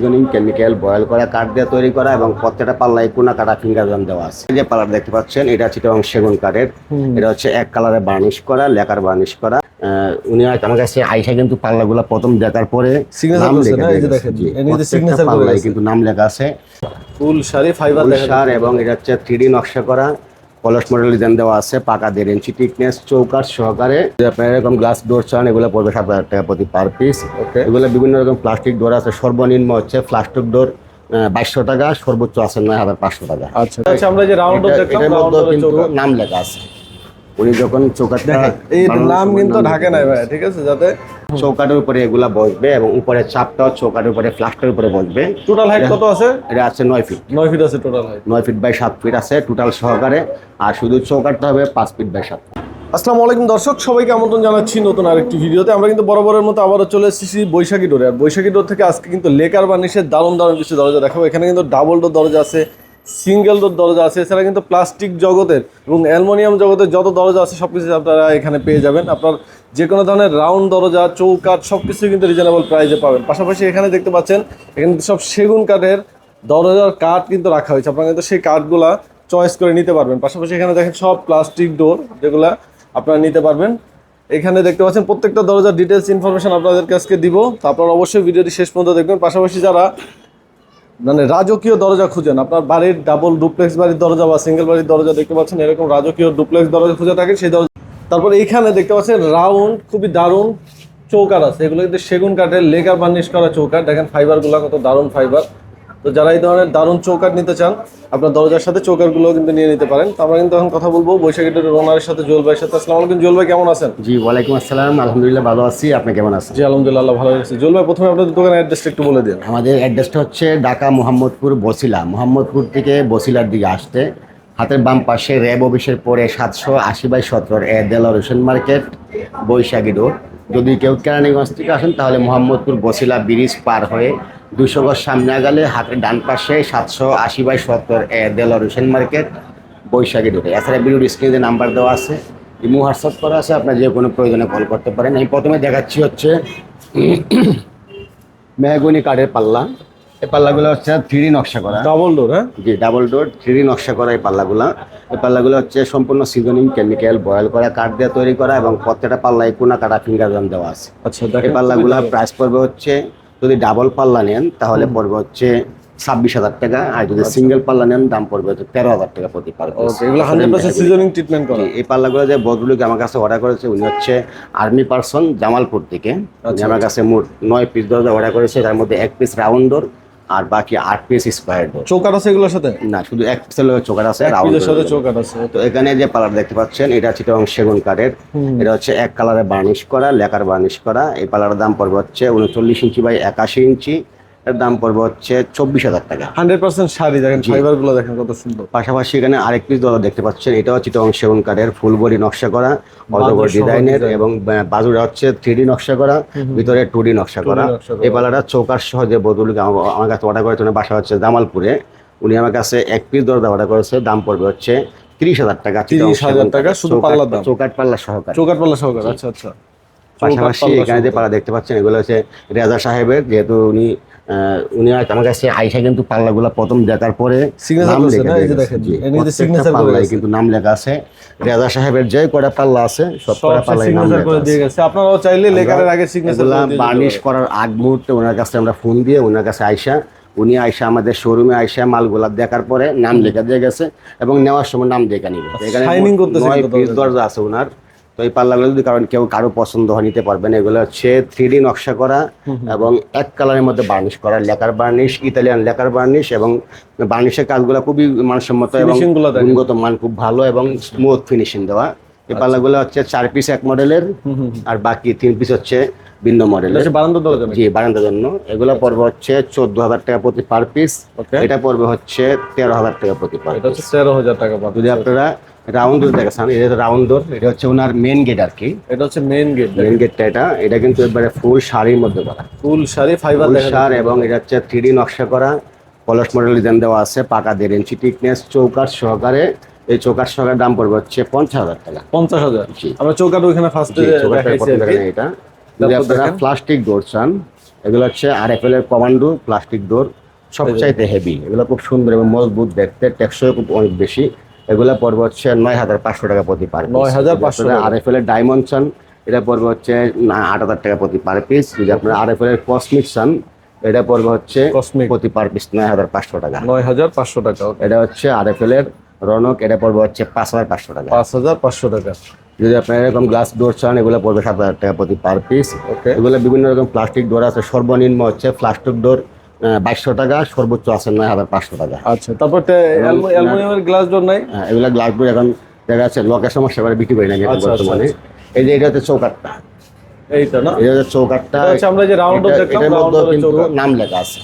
Seasoning chemical boil করা কাঠ দিয়ে তৈরি করা এবং প্রত্যেকটা পাল্লায় কোনা কাটা ফিঙ্গার দেওয়া আছে। যে পাল্লার দেখতে পাচ্ছেন এটা চিটং সেগুন কাঠের। এটা হচ্ছে এক কালারে বার্নিশ করা লেকার বার্নিশ করা। উনি আমার কাছে আইসা কিন্তু পাল্লাগুলো প্রথম দেখার পরে নাম লেখা পাল্লায় কিন্তু নাম লেখা আছে। ফুল শাড়ি ফাইবার সার এবং এটা হচ্ছে থ্রি নকশা করা। কলস মডেল ডিজাইন দেওয়া আছে পাকা দেড় ইঞ্চি টিকনেস চৌকার সহকারে। আপনার এরকম গ্লাস ডোর চান এগুলো পড়বে সাত হাজার টাকা প্রতি পার পিস ওকে এগুলো বিভিন্ন রকম প্লাস্টিক ডোর আছে সর্বনিম্ন হচ্ছে প্লাস্টিক ডোর বাইশশো টাকা সর্বোচ্চ আছে নয় হাজার পাঁচশো টাকা। আচ্ছা। আচ্ছা আমরা যে রাউন্ড দেখলাম কিন্তু নাম লেখা আছে। উনি যখন চৌকাটটা এই নাম কিন্তু ঢাকে নাই ভাই ঠিক আছে যাতে চৌকাটের উপরে এগুলা বসবে এবং উপরে চাপটাও চৌকাটের উপরে ফ্লাস্টের উপরে বসবে। টোটাল হাইট কত আছে? এটা আছে নয় ফিট নয় ফিট আছে টোটাল হাইট নয় ফিট বাই সাত ফিট আছে টোটাল সহকারে। আর শুধু চৌকাটটা হবে পাঁচ ফিট বাই সাত আসসালামু আলাইকুম দর্শক সবাইকে আমন্ত্রণ জানাচ্ছি নতুন আরেকটি ভিডিওতে। আমরা কিন্তু বরাবরের মতো আবারও চলে এসেছি বৈশাখী ডোরে। আর বৈশাখী ডোর থেকে আজকে কিন্তু লেকার বার্নিশের দারুণ দারুণ কিছু দরজা দেখাবো। এখানে কিন্তু ডাবল ডোর দরজা আছে সিঙ্গেল ডোর দরজা আছে, এছাড়া কিন্তু প্লাস্টিক জগতের এবং অ্যালুমিনিয়াম জগতের যত দরজা আছে সব কিছু আপনারা এখানে পেয়ে যাবেন। আপনার যে কোনো ধরনের রাউন্ড দরজা, চৌকাঠ সব কিছু কিন্তু রিজনেবল প্রাইসে পাবেন। পাশাপাশি এখানে দেখতে পাচ্ছেন, এখানে সব সেগুন কাঠের দরজার কাঠ কিন্তু রাখা হয়েছে। আপনারা কিন্তু সেই কাঠগুলা চয়েস করে নিতে পারবেন। পাশাপাশি এখানে দেখেন সব প্লাস্টিক ডোর যেগুলা আপনারা নিতে পারবেন। এখানে দেখতে পাচ্ছেন, প্রত্যেকটা দরজার ডিটেলস ইনফরমেশন আপনাদেরকে আজকে দিব। তারপর অবশ্যই ভিডিওটি শেষ পর্যন্ত দেখবেন। পাশাপাশি যারা মানে রাজকীয় দরজা খুঁজেন। আপনার বাড়ির ডাবল ডুপ্লেক্স বাড়ির দরজা বা সিঙ্গেল বাড়ির দরজা দেখতে পাচ্ছেন, এরকম রাজকীয় ডুপ্লেক্স দরজা খুঁজে থাকেন সেই দরজা তারপর এইখানে দেখতে পাচ্ছেন রাউন্ড, খুবই দারুণ চৌকার আছে। এগুলো কিন্তু সেগুন কাঠের লেগার বার্নিশ করা চৌকার দেখেন ফাইবারগুলো কত দারুণ ফাইবার তো যারা এই ধরনের দারুণ চৌকাট নিতে চান আপনার দরজার সাথে চৌকারগুলো কিন্তু নিয়ে নিতে পারেন। তো আমরা কিন্তু এখন কথা বলব বৈশাখী ওনারের সাথে জুয়েল ভাইয়ের সাথে। আসসালামু আলাইকুম জুয়েল ভাই কেমন আছেন? জি ওয়ালাইকুম আসসালাম। আলহামদুলিল্লাহ ভালো আছি। আপনি কেমন আছেন? জি আলহামদুলিল্লাহ ভালো আছি। জুয়েল ভাই প্রথমে আপনাদের দোকানের অ্যাড্রেসটা একটু বলে দিন। আমাদের অ্যাড্রেসটা হচ্ছে ঢাকা মোহাম্মদপুর বসিলা। মোহাম্মদপুর থেকে বসিলার দিকে আসতে। হাতের বাম পাশে র্যাব অফিসের পরে সাতশো আশি বাই সতেরো এ দেলা রোশন মার্কেট বৈশাখী রোড। যদি কেউ কেরানীগঞ্জ থেকে আসেন, তাহলে মোহাম্মদপুর বসিলা ব্রিজ পার হয়ে দুশো গজ সামনে গেলে হাতের ডান পাশে সাতশো আশি বাই সত্তর এ দেলর হোসেন মার্কেট, বৈশাখী ঢুকে এছাড়া বিরুর স্ক্রিনে নাম্বার দেওয়া আছে। ইমো হোয়াটসঅ্যাপ করা আছে, আপনার যে কোনো প্রয়োজনে কল করতে পারেন। আমি প্রথমে দেখাচ্ছি হচ্ছে মেহগুনি কাঠের পাল্লা। এই পাল্লাগুলো হচ্ছে থ্রি নকশা করা। ডাবল ডোর হ্যাঁ? জি ডাবল ডোর থ্রি নকশা করা এই পাল্লাগুলো। এই পাল্লাগুলো হচ্ছে সম্পূর্ণ সিজনিং কেমিক্যাল বয়েল করা কাঠ দিয়ে তৈরি করা এবং প্রত্যেকটা পাল্লায় কোনা কাটা ফিঙ্গার দেওয়া আছে। আচ্ছা এই পাল্লাগুলো প্রাইস পড়বে হচ্ছে যদি ডাবল পাল্লা নেন তাহলে পড়বে হচ্ছে ছাব্বিশ হাজার টাকা আর যদি সিঙ্গেল পাল্লা নেন দাম পড়বে হচ্ছে তেরো হাজার টাকা প্রতি পার্সেন্ট সিজনিং ট্রিটমেন্ট করা। এই পাল্লাগুলো যে বদরুলকে আমার কাছে অর্ডার করেছে উনি হচ্ছে আর্মি পার্সন জামালপুর থেকে। আচ্ছা, আমার কাছে মোট নয় পিস দরজা অর্ডার করেছে তার মধ্যে এক পিস রাউন্ড ডোর আর বাকি আট পিস স্কোয়ার ডোর চৌকাট আছে এগুলোর সাথে? না শুধু এক পিসের চোকার আছে রাউন্ড এর সাথে চৌকাট আছে। তো এখানে যে পালার দেখতে পাচ্ছেন এটা হচ্ছে এবং সেগুন কাঠের। এটা হচ্ছে এক কালারে বার্নিশ করা লেকার বার্নিশ করা। এই পালার দাম পড়বে হচ্ছে উনচল্লিশ ইঞ্চি বাই একাশি ইঞ্চি। এর দাম পড়বে হচ্ছে চব্বিশ হাজার টাকা। হান্ড্রেড পার্সেন্ট শাড়ি দেখেন দেখেন কত সুন্দর। পাশাপাশি এখানে আরেক পিস দলা দেখতে পাচ্ছেন এটাও চিটং সেগুন কাঠের ফুল বডি নকশা করা অজগর ডিজাইনের এবং হচ্ছে থ্রি নকশা করা ভিতরে টু নকশা করা। এই পালাটা চৌকার সহ যে বদলকে আমার কাছে অর্ডার করেছে ওনার বাসা হচ্ছে জামালপুরে। উনি আমার কাছে এক পিস দরজা অর্ডার করেছে দাম পড়বে হচ্ছে তিরিশ হাজার টাকা 30,000 টাকা শুধু পাল্লার দাম। চৌকাঠ পাল্লা সহকারে। চৌকাট পাল্লা সহকার আচ্ছা আচ্ছা। পাশাপাশি এখানে যে। পাল্লা দেখতে পাচ্ছেন এগুলো হচ্ছে রেজা সাহেবের যেহেতু উনি উনি আমার কাছে আইসা কিন্তু পাল্লাগুলো প্রথম দেখার পরে নাম লেখা পাল্লায় কিন্তু নাম লেখা আছে। রেজা সাহেবের যে কটা পাল্লা আছে সব কটা পাল্লায় নাম লেখা আছে। আপনারাও চাইলে লেকারের আগে সিগনেচার বার্নিশ করার আগ মুহূর্তে ওনার কাছে আমরা ফোন দিয়ে ওনার কাছে আইসা উনি আইসা আমাদের শোরুমে আইসা মালগুলা দেখার পরে নাম লেখা দিয়ে গেছে এবং নেওয়ার সময় নাম দেখে নিবে। তো এখানে। দরজা আছে ওনার। তো এই পাল্লাগুলো যদি কারণ কেউ কারও পছন্দ হয় নিতে পারবেন এগুলো হচ্ছে থ্রি ডি নকশা করা এবং এক কালারের মধ্যে বার্নিশ করা। Lacquer varnish Italian lacquer varnish এবং বার্নিশের কাজগুলো খুবই মানসম্মত এবং গুণগত মান খুব ভালো এবং স্মুথ ফিনিশিং দেওয়া। এই পাল্লাগুলো হচ্ছে চার পিস এক মডেলের আর বাকি তিন পিস হচ্ছে ভিন্ন মডেলের হচ্ছে বারান্দা দরজা জি বারান্দার জন্য। এগুলো পড়বে হচ্ছে চোদ্দ হাজার টাকা প্রতি পার পিস এটা পড়বে হচ্ছে তেরো হাজার টাকা প্রতি পার এটা হচ্ছে তেরো হাজার টাকা যদি আপনারা রাউন্ড ডোর দেখেছেন এটা রাউন্ড ডোর এটা হচ্ছে ওনার মেন গেট আর কি। এটা হচ্ছে মেইন গেট মেন গেটটা এটা। এটা কিন্তু একবারে ফুল শাড়ির মধ্যে করা। ফুল শাড়ি ফাইবার শাড় এবং এটা হচ্ছে থ্রি নকশা করা। কলস মডেল ডিজাইন দেওয়া আছে পাকা দেড় ইঞ্চি টিকনেস চৌকার সহকারে। এই চৌকার সহকারে দাম পড়বে হচ্ছে পঞ্চাশ হাজার টাকা। পঞ্চাশ হাজার? আমরা চৌকাট ওইখানে ফার্স্টে এটা। যদি আপনারা প্লাস্টিক ডোর চান এগুলো হচ্ছে আর এফ এল এর কমান্ডো প্লাস্টিক ডোর সবচাইতে হেভি এগুলো খুব সুন্দর এবং মজবুত দেখতে টেকসই খুব অনেক বেশি। এগুলো পড়বে হচ্ছে নয় হাজার পাঁচশো টাকা প্রতি পার 9,500 টাকা। আর এফ এল এর ডায়মন্ড চান এটা পড়বে হচ্ছে আট হাজার টাকা প্রতি পার পিস যদি আপনার আর এফ এল এর কসমিক চান এটা পড়বে হচ্ছে Cosmic। প্রতি পার পিস নয় হাজার পাঁচশো টাকা। নয় হাজার পাঁচশো টাকা এটা হচ্ছে আর এফ এল এর রনক এটা পড়বে হচ্ছে পাঁচ হাজার পাঁচশো টাকা। পাঁচ হাজার পাঁচশো টাকা। যদি আপনার এরকম গ্লাস ডোর চান এগুলো পড়বে সাত হাজার টাকা প্রতি পার পিস ওকে এগুলো বিভিন্ন রকম প্লাস্টিক ডোর আছে সর্বনিম্ন হচ্ছে প্লাস্টিক ডোর বাইশশো টাকা সর্বোচ্চ আছে নয় হাজার পাঁচশো টাকা। আচ্ছা তারপর অ্যালুমিনিয়ামের গ্লাস ডোর নাই? হ্যাঁ, এগুলো গ্লাস ডোর এখন দেখা যাচ্ছে লকের সমস্যা করে বিক্রি করি না আচ্ছা, আচ্ছা, বর্তমানে। এই যে এটা হচ্ছে চৌকাটটা এইটা না? এটা হচ্ছে চৌকাটটা আমরা যে দেখলাম, কিন্তু নাম লেখা আছে।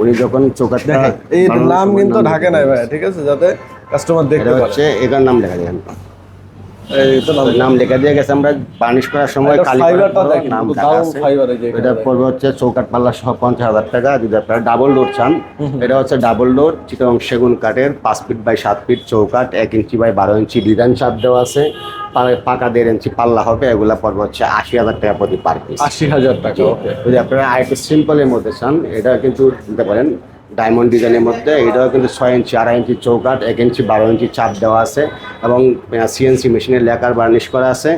উনি যখন চৌকাটটা এই নাম কিন্তু ঢাকে নাই ভাই ঠিক আছে? যাতে কাস্টমার দেখতে হচ্ছে এটার নাম লেখা তো নাম লেখা দিয়ে গেছে আমরা বার্নিশ করার সময় এটা দেখেন পড়বে হচ্ছে চৌকাট পাল্লা সহ পঞ্চাশ হাজার টাকা যদি আপনারা ডাবল ডোর চান। এটা হচ্ছে ডাবল ডোর চিটং সেগুন কাঠের পাঁচ ফিট বাই সাত ফিট চৌকাট এক ইঞ্চি বাই বারো ইঞ্চি ডিজাইন চাপ দেওয়া আছে। পাকা দেড় ইঞ্চি পাল্লা হবে এগুলা পড়বে হচ্ছে আশি হাজার টাকা প্রতি পার পিস আশি হাজার টাকা যদি আপনারা আরেকটু সিম্পলের মধ্যে চান এটা কিন্তু দিতে পারেন। ডায়মন্ড ডিজাইনের মধ্যে এটাও কিন্তু ছয় ইঞ্চি আড়াই ইঞ্চি চৌকাট এক ইঞ্চি বারো ইঞ্চি চাপ দেওয়া আছে এবং সিএনসি মেশিনের লেকার বার্নিশ করা আছে।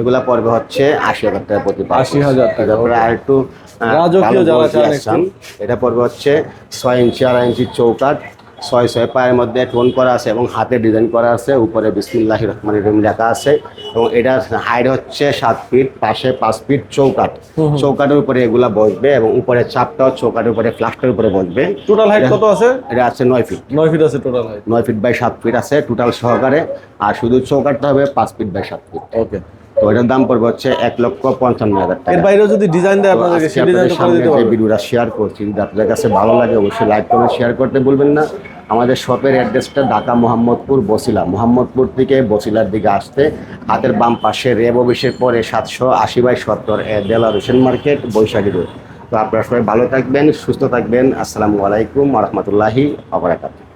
এগুলা পড়বে হচ্ছে আশি হাজার টাকা প্রতি আশি হাজার টাকা, আর একটু। এটা পড়বে হচ্ছে ছয় ইঞ্চি আড়াই ইঞ্চি চৌকাট ছয় ছয় পায়ের মধ্যে টোন করা আছে এবং হাতে ডিজাইন করা আছে। উপরে বিসমিল্লাহ রহমান রহিম লেখা আছে এবং এটার হাইট হচ্ছে সাত ফিট পাশে পাঁচ ফিট চৌকাট চৌকাটের উপরে এগুলা বসবে এবং উপরে চাপটাও চৌকাটের উপরে ফ্লাস্টের উপরে বসবে। টোটাল হাইট কত আছে? এটা আছে নয় ফিট নয় ফিট আছে টোটাল হাইট নয় ফিট বাই সাত ফিট আছে টোটাল সহকারে। আর শুধু চৌকাটটা হবে পাঁচ ফিট বাই সাত ফিট ওকে তো এটার দাম পড়বে হচ্ছে এক লক্ষ পঞ্চান্ন হাজার এর টাকা বাইরেও যদি ডিজাইন দেয় আপনাদেরকে সেই ডিজাইন আপনাদের করে দিতে পারবেন। ভিডিওটা শেয়ার করছি যদি আপনাদের কাছে ভালো লাগে অবশ্যই লাইক করবেন শেয়ার করতে ভুলবেন না। আমাদের শপের অ্যাড্রেসটা ঢাকা মোহাম্মদপুর বসিলা মোহাম্মদপুর থেকে বসিলার দিকে আসতে হাতের বাম পাশে রেব অফিসের পরে সাতশো আশি বাই সত্তর দেলা রোশন মার্কেট বৈশাখী রোড। তো আপনারা সবাই ভালো থাকবেন সুস্থ থাকবেন। আসসালামু আলাইকুম রহমতুল্লাহি আবরাকাতুহ